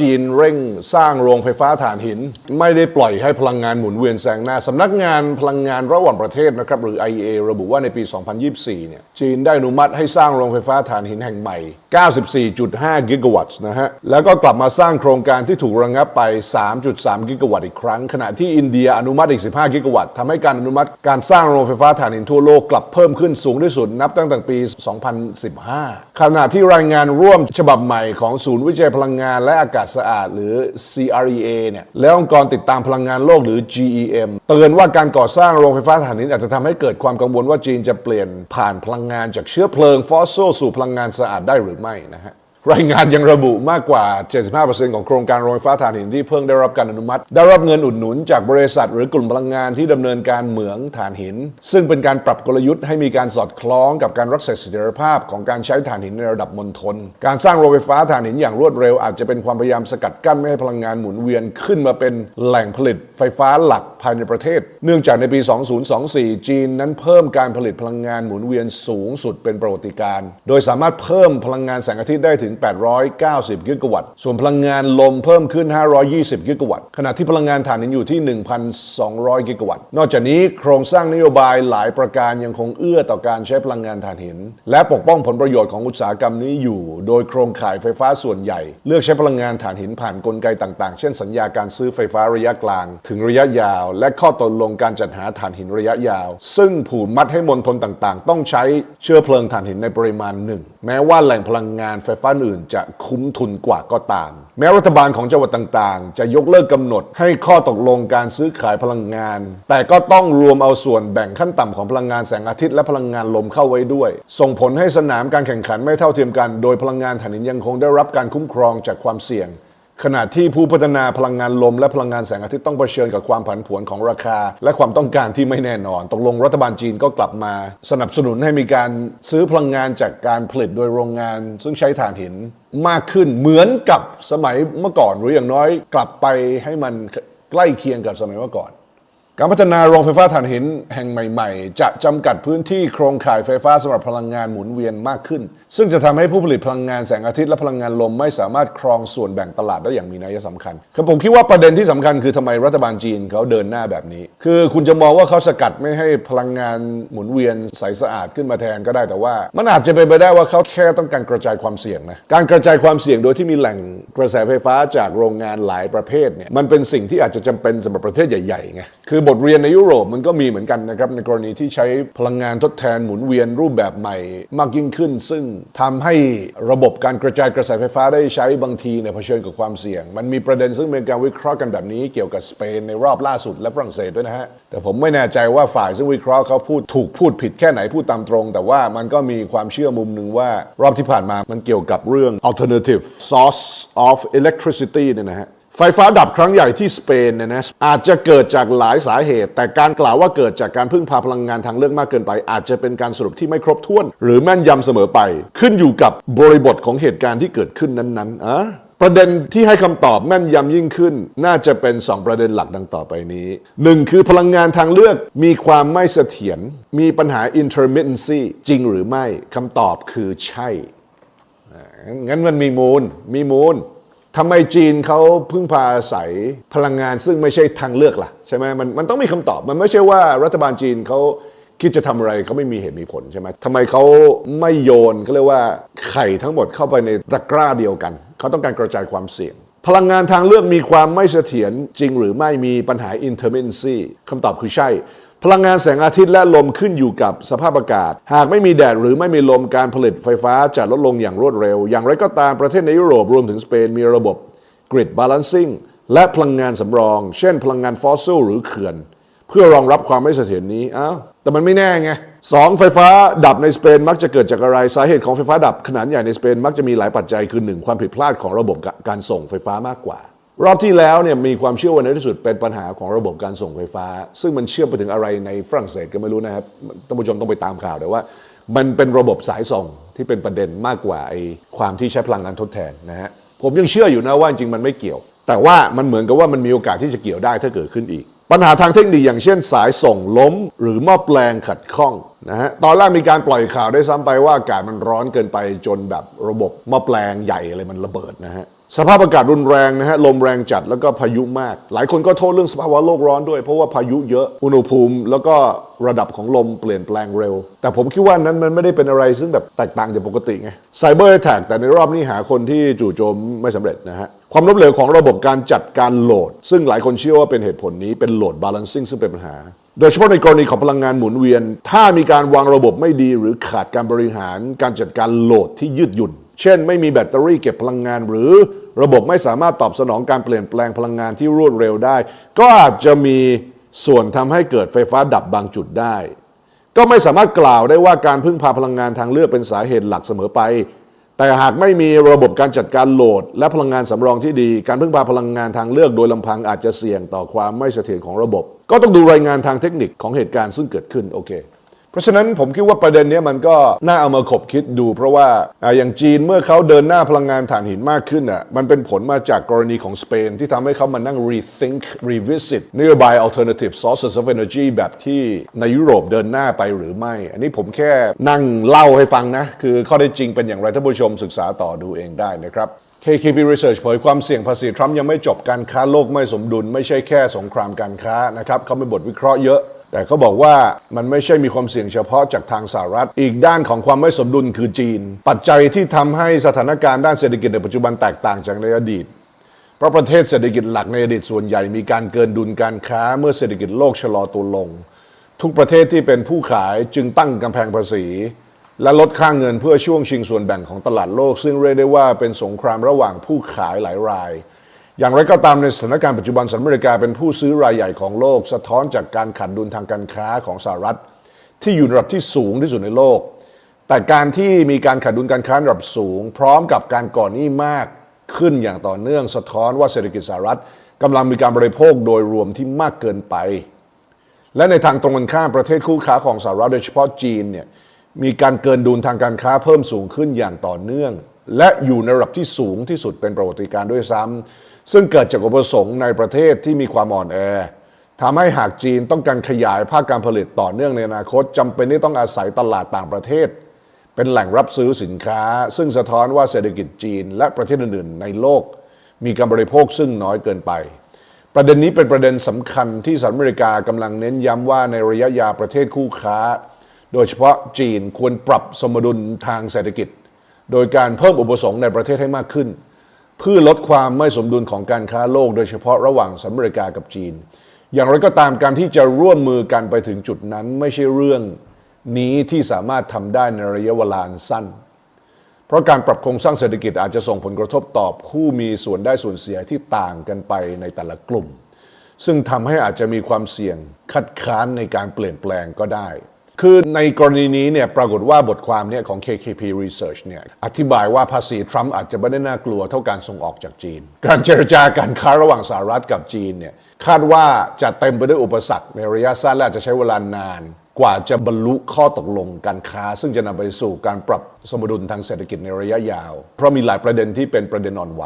จีนเร่งสร้างโรงไฟฟ้าถ่านหิน ไม่ได้ปล่อยให้พลังงานหมุนเวียนแซงหน้าสำนักงานพลังงานระหว่างประเทศนะครับหรือ IEA ระบุว่าในปี 2024 เนี่ยจีนได้อนุมัติให้สร้างโรงไฟฟ้าถ่านหินแห่งใหม่ 94.5 กิกะวัตต์นะฮะ แล้วก็กลับมาสร้างโครงการที่ถูกระงับไป 3.3 กิกะวัตต์อีกครั้ง ขณะที่อินเดียอนุมัติอีก 15 กิกะวัตต์ทำให้การอนุมัติการสร้างโรงไฟฟ้าถ่านหินทั่วโลกกลับเพิ่มขึ้นสูงที่สุดนับตั้งแต่ปี 2015 ขณะที่รายงานร่วมฉบับใหม่ของศูนย์วิจัยพลังงานและอากาศสะอาดหรือ CREA เนี่ยและองค์กรติดตามพลังงานโลกหรือ GEM เตือนว่าการก่อสร้างโรงไฟฟ้าถ่านหินอาจจะทำให้เกิดความกังวลว่าจีนจะเปลี่ยนผ่านพลังงานจากเชื้อเพลิงฟอสซิลสู่พลังงานสะอาดได้หรือไม่นะฮะ รายงานยังระบุมากกว่า 75%ของโครงการโรงไฟฟ้าถ่านหินที่เพิ่งได้รับการอนุมัติ ได้รับเงินอุดหนุนจากบริษัท หรือกลุ่มพลังงานที่ดำเนินการเหมืองถ่านหิน ซึ่งเป็นการปรับกลยุทธ์ให้มีการสอดคล้องกับการรักษาเสถียรภาพของการใช้ถ่านหินในระดับมณฑลการสร้างโรงไฟฟ้าถ่านหินอย่างรวดเร็วอาจจะเป็นความพยายามสกัดกั้นไม่ให้พลังงานหมุนเวียนขึ้นมาเป็นแหล่งผลิตไฟฟ้าหลักภายในประเทศ เนื่องจากในปี 2024 จีนนั้นเพิ่มการผลิตพลังงานหมุนเวียนสูงสุดเป็นประวัติการ โดยสามารถเพิ่มพลังงานแสงอาทิตย์ได้ถึง890 กิกะวัตต์ ส่วนพลังงานลมเพิ่มขึ้น 520 กิกะวัตต์ ขณะที่พลังงานถ่านหินอยู่ที่ 1,200 กิกะวัตต์ นอกจากนี้โครงสร้างนโยบายหลายประการยังคงเอื้อต่อการใช้พลังงานถ่านหิน และปกป้องผลประโยชน์ของอุตสาหกรรมนี้อยู่ โดยโครงข่ายไฟฟ้าส่วนใหญ่ เลือกใช้พลังงานถ่านหินผ่านกลไกต่างๆ เช่นสัญญาการซื้อไฟฟ้าระยะกลาง ถึงระยะยาว และข้อตกลงการจัดหาถ่านหินระยะยาว ซึ่งผูกมัดให้มณฑลต่างๆ ต้องใช้เชื้อเพลิงถ่านหินในปริมาณหนึ่งแม้ว่าแหล่งพลังงานไฟฟ้าอื่นจะคุ้มทุนกว่าก็ตาม แม้รัฐบาลของจังหวัดต่างๆ จะยกเลิกกำหนดให้ข้อตกลงการซื้อขายพลังงาน แต่ก็ต้องรวมเอาส่วนแบ่งขั้นต่ำของพลังงานแสงอาทิตย์และพลังงานลมเข้าไว้ด้วย ส่งผลให้สนามการแข่งขันไม่เท่าเทียมกัน โดยพลังงานถ่านหินยังคงได้รับการคุ้มครองจากความเสี่ยง ขณะที่ผู้พัฒนาพลังงานลมและพลังงานแสงอาทิตย์ต้องเผชิญกับความผันผวนของราคา และความต้องการที่ไม่แน่นอน ตกลงรัฐบาลจีนก็กลับมา สนับสนุนให้มีการซื้อพลังงานจากการผลิตโดยโรงงาน ซึ่งใช้ถ่านหินมากขึ้นเหมือนกับสมัยเมื่อก่อนหรืออย่างน้อยกลับไปให้มันใกล้เคียงกับสมัยเมื่อก่อน การพัฒนาโรงไฟฟ้าถ่านหินแห่งใหม่ ๆ จะจำกัดพื้นที่โครงข่ายไฟฟ้าสำหรับพลังงานหมุนเวียนมากขึ้น ซึ่งจะทำให้ผู้ผลิตพลังงานแสงอาทิตย์และพลังงานลมไม่สามารถครองส่วนแบ่งตลาดได้อย่างมีนัยสำคัญคือผมคิดว่าประเด็นที่สำคัญคือทำไมรัฐบาลจีนเขาเดินหน้าแบบนี้ คือคุณจะมองว่าเขาสกัดไม่ให้พลังงานหมุนเวียนใสสะอาดขึ้นมาแทนก็ได้แต่ว่า มันอาจจะเป็นไปได้ว่าเขาแค่ต้องการกระจายความเสี่ยงนะการกระจายความเสี่ยงโดยที่มีแหล่งกระแสไฟฟ้าจากโรงงานหลายประเภทเนี่ยมันเป็นสิ่งที่อาจจะจำเป็นสำหรับประเทศใหญ่ๆไงคือบทเรียนในยุโรปมันก็มีเหมือนกันนะครับในกรณีที่ใช้พลังงานทดแทนหมุนเวียนรูปแบบใหม่มากยิ่งขึ้น ซึ่งทำให้ระบบการกระจายกระแสไฟฟ้าได้ใช้บางทีเนี่ยเผชิญกับความเสี่ยง มันมีประเด็นซึ่งมีการวิเคราะห์กันแบบนี้เกี่ยวกับสเปนในรอบล่าสุดและฝรั่งเศสด้วยนะฮะแต่ผมไม่แน่ใจว่าฝ่ายซึ่งวิเคราะห์เขาพูดถูกพูดผิดแค่ไหนพูดตามตรง แต่ว่ามันก็มีความเชื่อมุมหนึ่งว่ารอบที่ผ่านมามันเกี่ยวกับเรื่อง alternative source of electricity เนี่ยนะฮะ ไฟฟ้าดับครั้งใหญ่ที่สเปนเนี่ยนะอาจจะเกิดจากหลายสาเหตุ แต่การกล่าวว่าเกิดจากการพึ่งพาพลังงานทางเลือกมากเกินไป อาจจะเป็นการสรุปที่ไม่ครบถ้วน หรือแม่นยำเสมอไป ขึ้นอยู่กับบริบทของเหตุการณ์ที่เกิดขึ้นนั้นๆอะประเด็นที่ให้คำตอบแม่นยำยิ่งขึ้น น่าจะเป็น 2 ประเด็นหลักดังต่อไปนี้ 1. คือพลังงานทางเลือกมีความไม่เสถียรมีปัญหา intermittency จริงหรือไม่คำตอบคือใช่งั้นมันมีมูลมีมูล ทำไมจีนเขาพึ่งพาอาศัยพลังงานซึ่งไม่ใช่ทางเลือกล่ะใช่ไหมมันมันต้องมีคำตอบมันไม่ใช่ว่ารัฐบาลจีนเขาคิดจะทำอะไรเขาไม่มีเหตุมีผลใช่ไหมทำไมเขาไม่โยนเขาเรียกว่าไข่ทั้งหมดเข้าไปในตะกร้าเดียวกัน เขาต้องการกระจายความเสี่ยง พลังงานทางเลือกมีความไม่เสถียรจริงหรือไม่มีปัญหา intermittency คำตอบคือใช่ พลังงานแสงอาทิตย์และลมขึ้นอยู่กับสภาพอากาศ หากไม่มีแดดหรือไม่มีลมการผลิตไฟฟ้าจะลดลงอย่างรวดเร็ว อย่างไรก็ตามประเทศในยุโรปรวมถึงสเปนมีระบบ grid balancing และพลังงานสำรอง เช่น พลังงานฟอสซิลหรือเขื่อน เพื่อรองรับความไม่เสถียรนี้อ้าวแต่มันไม่แน่ไงสองไฟฟ้าดับในสเปนมักจะเกิดจากอะไรสาเหตุของไฟฟ้าดับขนาดใหญ่ในสเปนมักจะมีหลายปัจจัยคือหนึ่งความผิดพลาดของระบบการส่งไฟฟ้ามากกว่า รอบที่แล้วเนี่ยมีความเชื่อว่าในที่สุดเป็นปัญหาของระบบการส่งไฟฟ้า ซึ่งมันเชื่อมไปถึงอะไรในฝรั่งเศสก็ไม่รู้นะครับท่านผู้ชมต้องไปตามข่าวแต่ว่า มันเป็นระบบสายส่งที่เป็นประเด็นมากกว่าไอ้ความที่ใช้พลังงานทดแทนนะฮะผมยังเชื่ออยู่นะว่าจริงมันไม่เกี่ยว แต่ว่ามันเหมือนกับว่ามันมีโอกาสที่จะเกี่ยวได้ถ้าเกิดขึ้นอีก ปัญหาทางเทคนิคอย่างเช่น สายส่งล้ม หรือหม้อแปลงขัดข้องนะฮะตอนแรกมีการปล่อยข่าวได้ซ้ำไปว่าอากาศมันร้อนเกินไปจนแบบระบบหม้อแปลงใหญ่อะไรมันระเบิดนะฮะ สภาพอากาศรุนแรงนะฮะลมแรงจัดแล้วก็พายุมาก หลายคนก็โทษเรื่องสภาวะโลกร้อนด้วย เพราะว่าพายุเยอะอุณหภูมิ แล้วก็ระดับของลมเปลี่ยนแปลงเร็ว แต่ผมคิดว่านั้นมันไม่ได้เป็นอะไรซึ่งแบบแตกต่างจากปกติไงไซเบอร์แท็กแต่ในรอบนี้หาคนที่จู่โจมไม่สำเร็จนะฮะความล้มเหลวของระบบการจัดการโหลด ซึ่งหลายคนเชื่อว่าเป็นเหตุผลนี้เป็นโหลดบาลานซิ่งซึ่งเป็นปัญหาโดยเฉพาะในกรณีของพลังงานหมุนเวียน ถ้ามีการวางระบบไม่ดี หรือขาดการบริหารการจัดการโหลดที่ยืดหยุ่น เช่น ไม่มีแบตเตอรี่เก็บพลังงาน หรือระบบไม่สามารถตอบสนองการเปลี่ยนแปลงพลังงานที่รวดเร็วได้ ก็อาจจะมีส่วนทำให้เกิดไฟฟ้าดับบางจุดได้ ก็ไม่สามารถกล่าวได้ว่าการพึ่งพาพลังงานทางเลือกเป็นสาเหตุหลักเสมอไป แต่หากไม่มีระบบการจัดการโหลด และพลังงานสำรองที่ดี การพึ่งพาพลังงานทางเลือกโดยลำพังอาจจะเสี่ยงต่อความไม่เสถียรของระบบ ก็ต้องดูรายงานทางเทคนิคของเหตุการณ์ซึ่งเกิดขึ้นโอเค เพราะฉะนั้นผมคิดว่าประเด็นนี้มันก็น่าเอามาขบคิดดู เพราะว่าอ่าอย่างจีนเมื่อเขาเดินหน้าพลังงานถ่านหินมากขึ้นอะมันเป็นผลมาจากกรณีของสเปน ที่ทำให้เขามานั่ง rethink revisit นโยบาย alternative sources of energy แบบที่ในยุโรปเดินหน้าไปหรือไม่ อันนี้ผมแค่นั่งเล่าให้ฟังนะ คือข้อได้จริงเป็นอย่างไรท่านผู้ชมศึกษาต่อดูเองได้นะครับ KKP Research เผยความเสี่ยงภาษีทรัมป์ยังไม่จบการค้าโลกไม่สมดุล ไม่ใช่แค่สงครามการค้านะครับเขาเป็นบทวิเคราะห์เยอะ แต่เขาบอกว่ามันไม่ใช่มีความเสี่ยงเฉพาะจากทางสหรัฐ อีกด้านของความไม่สมดุลคือจีน ปัจจัยที่ทำให้สถานการณ์ด้านเศรษฐกิจในปัจจุบันแตกต่างจากในอดีต เพราะประเทศเศรษฐกิจหลักในอดีตส่วนใหญ่มีการเกินดุลการค้าเมื่อเศรษฐกิจโลกชะลอตัวลง ทุกประเทศที่เป็นผู้ขายจึงตั้งกำแพงภาษี และลดค่างเงินเพื่อช่วงชิงส่วนแบ่งของตลาดโลก ซึ่งเรียกได้ว่าเป็นสงครามระหว่างผู้ขายหลายราย อย่างไรก็ตามในสถานการณ์ปัจจุบันสหรัฐอเมริกาเป็นผู้ซื้อรายใหญ่ของโลก สะท้อนจากการขาดดุลทางการค้าของสหรัฐ ที่อยู่ในระดับที่สูงที่สุดในโลก แต่การที่มีการขาดดุลการค้าระดับสูง พร้อมกับการก่อนหนี้มากขึ้นอย่างต่อเนื่องสะท้อนว่าเศรษฐกิจสหรัฐกำลังมีการบริโภคโดยรวมที่มากเกินไป และในทางตรงกันข้ามประเทศคู่ค้าของสหรัฐโดยเฉพาะจีนเนี่ยมีการเกินดุลทางการค้าเพิ่มสูงขึ้นอย่างต่อเนื่อง และอยู่ในระดับที่สูงที่สุดเป็นประวัติการณ์ด้วยซ้ำ ซึ่งเกิดจากอุปสงค์ในประเทศที่มีความอ่อนแอทำให้หากจีนต้องการขยายภาคการผลิตต่อเนื่องในอนาคตจำเป็นที่ต้องอาศัยตลาดต่างประเทศ เป็นแหล่งรับซื้อสินค้า ซึ่งสะท้อนว่าเศรษฐกิจจีนและประเทศอื่นๆในโลก มีการบริโภคซึ่งน้อยเกินไป ประเด็นนี้เป็นประเด็นสำคัญที่สหรัฐอเมริกากำลังเน้นย้ำว่าในระยะยาวประเทศคู่ค้า โดยเฉพาะจีนควรปรับสมดุลทางเศรษฐกิจ โดยการเพิ่มอุปสงค์ในประเทศให้มากขึ้น เพื่อลดความไม่สมดุลของการค้าโลก โดยเฉพาะระหว่างสหรัฐอเมริกากับจีน อย่างไรก็ตามการที่จะร่วมมือกันไปถึงจุดนั้นไม่ใช่เรื่องนี้ที่สามารถทำได้ในระยะเวลาสั้น เพราะการปรับโครงสร้างเศรษฐกิจอาจจะส่งผลกระทบต่อผู้มีส่วนได้ส่วนเสียที่ต่างกันไปในแต่ละกลุ่ม ซึ่งทำให้อาจจะมีความเสี่ยงคัดค้านในการเปลี่ยนแปลงก็ได้ คือในกรณีนี้เนี่ยปรากฏว่าบทความเนี่ยของ KKP Research เนี่ยอธิบายว่าภาษีทรัมป์อาจจะไม่ได้น่ากลัวเท่าการส่งออกจากจีน การเจรจาการค้าระหว่างสหรัฐกับจีนเนี่ยคาดว่าจะเต็มไปด้วยอุปสรรคในระยะสั้นและจจะใช้เวลานาน กว่าจะบรรลุข้อตกลงการค้า ซึ่งจะนำไปสู่การปรับสมดุลทางเศรษฐกิจในระยะยาว เพราะมีหลายประเด็นที่เป็นประเด็นอ่อนไหว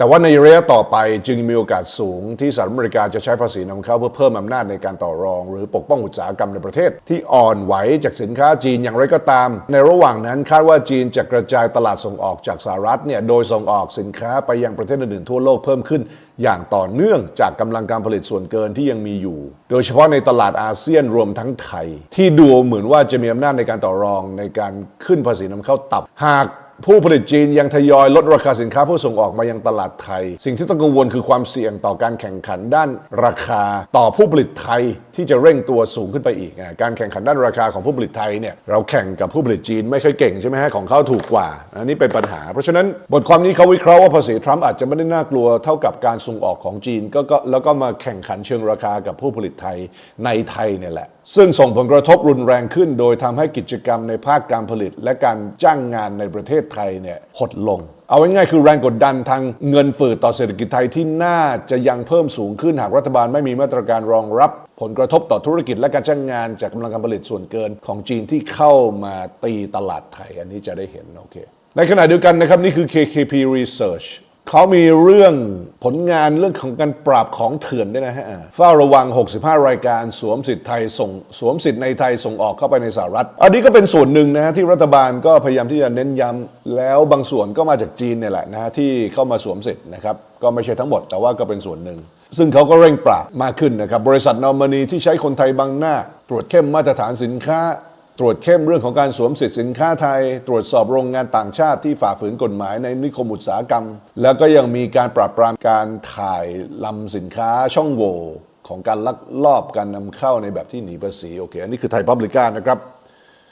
แต่ว่าในระยะต่อไปจึงมีโอกาสสูงที่สหรัฐอเมริกาจะใช้ภาษีนำเข้าเพื่อเพิ่มอำนาจในการต่อรอง หรือปกป้องอุตสาหกรรมในประเทศ ที่อ่อนไหวจากสินค้าจีนอย่างไรก็ตาม ในระหว่างนั้นคาดว่าจีนจะกระจายตลาดส่งออกจากสหรัฐเนี่ยโดยส่งออกสินค้าไปยังประเทศอื่นๆทั่วโลกเพิ่มขึ้น อย่างต่อเนื่องจากกำลังการผลิตส่วนเกินที่ยังมีอยู่ โดยเฉพาะในตลาดอาเซียนรวมทั้งไทย ที่ดูเหมือนว่าจะมีอำนาจในการต่อรองในการขึ้นภาษีนำเข้าต่ำหาก ผู้ผลิตจีนยังทยอยลดราคาสินค้าเพื่อส่งออกมายังตลาดไทย สิ่งที่ต้องกังวลคือความเสี่ยงต่อการแข่งขันด้านราคาต่อผู้ผลิตไทยที่จะเร่งตัวสูงขึ้นไปอีก การแข่งขันด้านราคาของผู้ผลิตไทยเนี่ยเราแข่งกับผู้ผลิตจีนไม่ค่อยเก่งใช่ไหมฮะของเขาถูกกว่าอันนี้เป็นปัญหา เพราะฉะนั้นบทความนี้เขาวิเคราะห์ว่าภาษีทรัมป์อาจจะไม่ได้น่ากลัวเท่ากับการส่งออกของจีนก็ก็แล้วก็มาแข่งขันเชิงราคากับผู้ผลิตไทยในไทยเนี่ยแหละ ซึ่งส่งผลกระทบรุนแรงขึ้น โดยทำให้กิจกรรมในภาคการผลิต และการจ้างงานในประเทศไทยเนี่ยหดลง เอาง่ายๆคือแรงกดดันทางเงินฝืดต่อเศรษฐกิจไทยที่น่าจะยังเพิ่มสูงขึ้นหากรัฐบาลไม่มีมาตรการรองรับผลกระทบต่อธุรกิจและการจ้างงานจากกำลังการผลิตส่วนเกินของจีนที่เข้ามาตีตลาดไทย อันนี้จะได้เห็นโอเคในขณะเดียวกันนะครับนี่คือ KKP Research เขามีเรื่องผลงานเรื่องของการปราบของเถื่อนด้วยนะฮะเฝ้าระวัง 65 รายการสวมสิทธิ์ไทยส่งสวมสิทธิ์ในไทยส่งออกเข้าไปในสหรัฐ อันนี้ก็เป็นส่วนหนึ่งนะฮะที่รัฐบาลก็พยายามที่จะเน้นย้ำแล้วบางส่วนก็มาจากจีนเนี่ยแหละนะฮะที่เข้ามาสวมสิทธิ์นะครับก็ไม่ใช่ทั้งหมดแต่ว่าก็เป็นส่วนหนึ่ง ซึ่งเขาก็เร่งปราบมากขึ้นนะครับบริษัทนอร์มานีที่ใช้คนไทยบังหน้า ตรวจเข้มมาตรฐานสินค้า ตรวจเข้มเรื่องของการสวมสิทธิสินค้าไทย ตรวจสอบโรงงานต่างชาติที่ฝ่าฝืนกฎหมายในนิคมอุตสาหกรรม แล้วก็ยังมีการปราบปรามการถ่ายลำสินค้าช่องโหว่ของการลักลอบการนำเข้าในแบบที่หนีภาษีโอเคอันนี้คือไทยพับลิก้านะครับ